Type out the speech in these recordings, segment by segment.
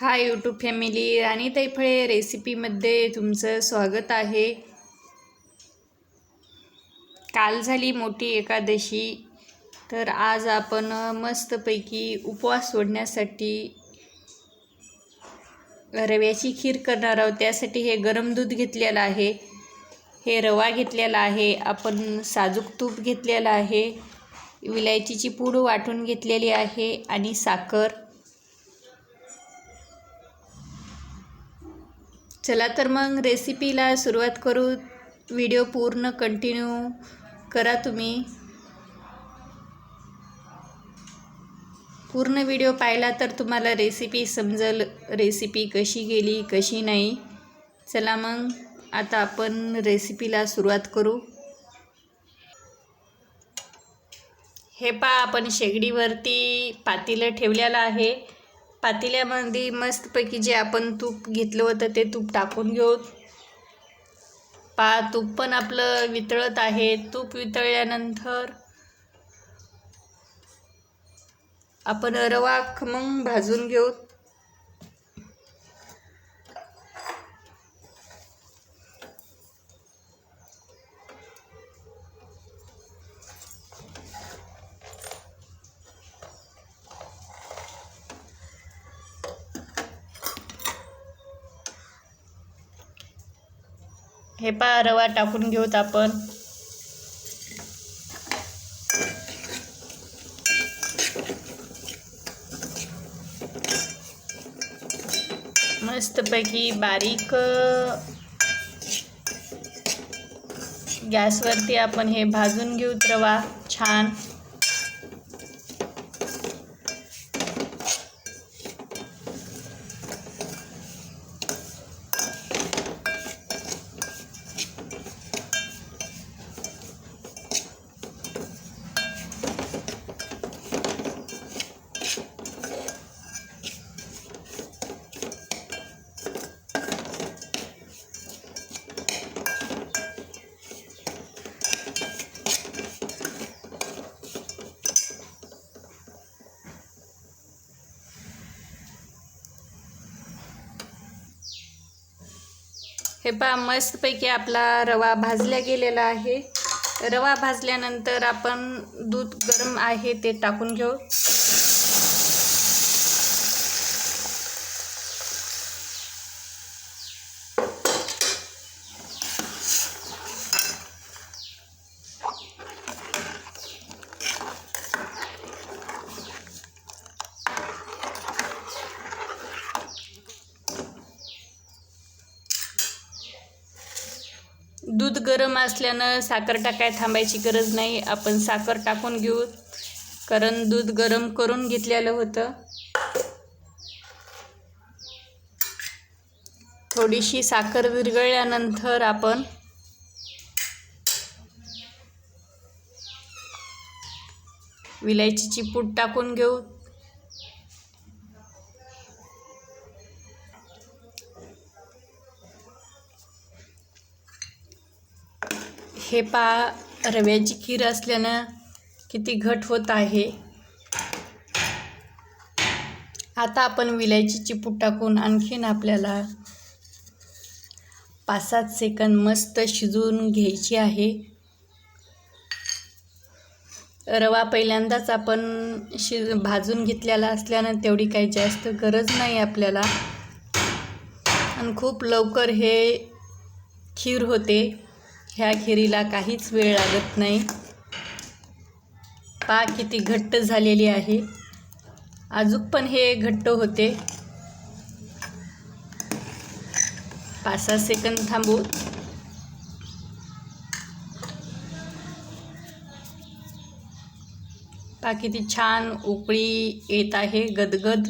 Hi YouTube family राणी तैफळे रेसिपीमध्ये तुमचं स्वागत आहे. काल झाली मोठी एकादशी तर आज आपण मस्तपैकी उपवास सोडण्यासाठी रव्याची खीर करणार आहोत. त्यासाठी हे गरम दूध घेतलेलं आहे. हे रवा घेतलेला आहे. आपण साजूक तूप घेतलेलं आहे. विलायचीची पूड वाटून घेतलेली आहे आणि साखर. चला तर मग रेसिपीला सुरुवात करू. व्हिडिओ पूर्ण कंटिन्यू करा तुम्ही. पूर्ण व्हिडिओ पाहिला तर तुम्हाला रेसिपी समजेल रेसिपी कशी गेली कशी नाही. चला मग आता आपण रेसिपीला सुरुवात करू. हे पा आपण शेगडीवरती पातेलं ठेवलेलं आहे. पातेल्यामध्ये मस्तपैकी जे आपण तूप घेतलं होतं ते तूप टाकून घेऊ. पा तूप पण आपलं वितळत आहे. तूप वितळल्यानंतर आपण रवा खमंग भाजून घेऊ. हे पा रवा टाकून घेऊत आपण. मस्तपैकी बारीक गॅसवरती आपण हे भाजून घेऊत रवा छान. हे पहा मस्तपैकी आपला रवा भाजल्या गेलेला आहे. रवा भाजल्यानंतर आपण दूध गरम आहे ते टाकून घेऊ. दूध गरम असल्यानं साखर टाकाय थांबायची गरज नाही. आपण साखर टाकून घेऊ. कारण दूध गरम करून घेतलेलं होतं. थोडीशी साखर विरघळल्यानंतर आपण विलायचीची पूड टाकून घेऊ. हे पा रव्याची खीर असल्यानं किती घट होत आहे. आता आपण विलायची चिपूट टाकून आणखीन आपल्याला पाच सात सेकंद मस्त शिजवून घ्यायची आहे. रवा पहिल्यांदाच आपण शिज भाजून घेतलेला असल्यानं तेवढी काही जास्त गरज नाही आपल्याला. आणि खूप लवकर हे खीर होते. ह्या खिरीला काहीच वेळ लागत नाही. पा किती घट्ट झालेली आहे. अजून पण हे घट्ट होते. पाच सहा सेकंद थांबू. पा किती छान उकळी येत आहे गदगद.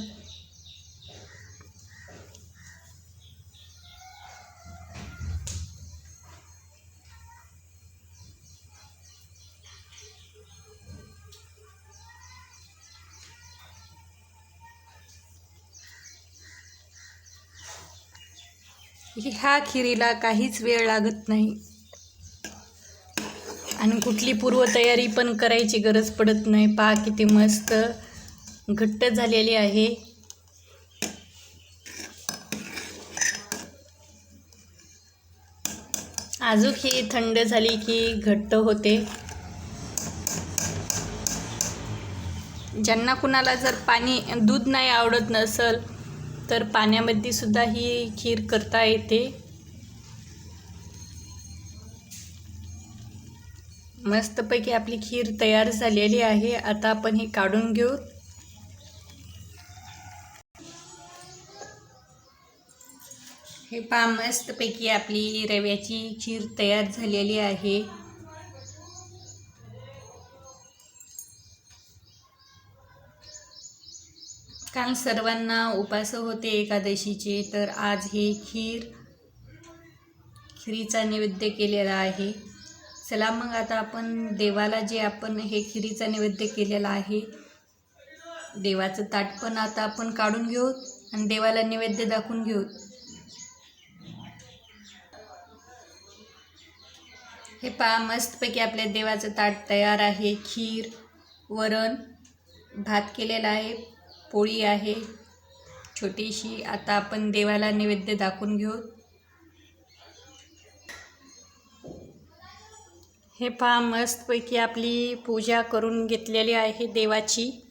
ह्या खिरीला काहीच वेळ लागत नाही. आणि कुठली पूर्वतयारी पण करायची गरज पडत नाही. पहा किती मस्त घट्ट झालेली आहे. आजूक ही थंड झाली की घट्ट होते. ज्यांना कुणाला जर पाणी दूध नाही आवडत नसल तर पाण्यामध्ये सुद्धा ही खीर करता येते. मस्तपैकी आपली खीर तयार झालेली आहे. आता आपण हे काढून घेऊ. हे पहा मस्तपैकी आपली रव्याची खीर तयार झालेली आहे. काल सर्वांना उपास होते एकादशीचे तर आज हे खीर खिरीचा नैवेद्य केलेला आहे. चला मग आता आपण देवाला जे आपण हे खिरीचा नैवेद्य केलेला आहे देवाचं ताट पण आता आपण काढून घेऊ आणि देवाला नैवेद्य दाखवून घेऊ. हे पा मस्तपैकी आपल्या देवाचं ताट तयार आहे. खीर वरण भात केलेला आहे. पोळी आहे. छोटीशी आता आपण देवाला नैवेद्य दाखवून घेऊ. हे पहा मस्तपैकी आपली पूजा करून घेतलेली आहे देवाची.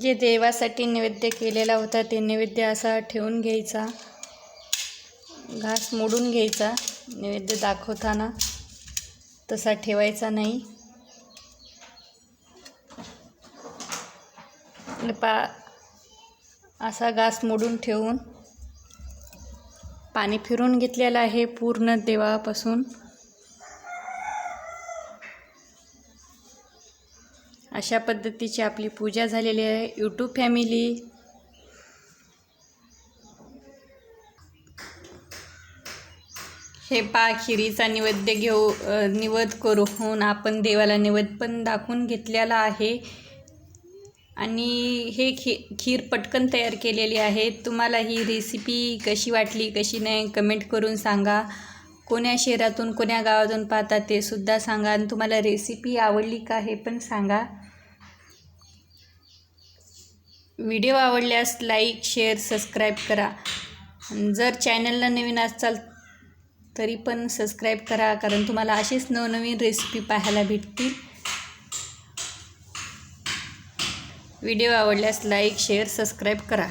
जे देवासाठी नैवेद्य केलेला होता ते नैवेद्य असा ठेवून घ्यायचा. घास मोडून घ्यायचा नैवेद्य दाखवताना. तसा ठेवायचा नाही. पा असा घास मोडून ठेवून. पाणी फिरून घेतलेलं आहे पूर्ण देवापासून. अशा पद्धतीची आपली पूजा झालेली आहे. यूट्यूब फॅमिली हे पा खिरीचा निवेद्य घेऊ निवद करून आपण देवाला निवद पण दाखवून घेतलेला आहे. आणि हे खी खीर पटकन तयार केलेली आहे. तुम्हाला ही रेसिपी कशी वाटली कशी नाही कमेंट करून सांगा. कोण्या शहरातून कोण्या गावातून पाहता ते सुद्धा सांगा. आणि तुम्हाला रेसिपी आवडली का हे पण सांगा. व्हिडिओ आवडल्यास लाईक शेअर सबस्क्राईब करा. जर चॅनलला नवीन असाल तरी पण सबस्क्राईब करा कारण तुम्हाला असेच नवनवीन रेसिपी पाहायला भेटतील. व्हिडिओ आवडल्यास लाईक शेअर सबस्क्राईब करा.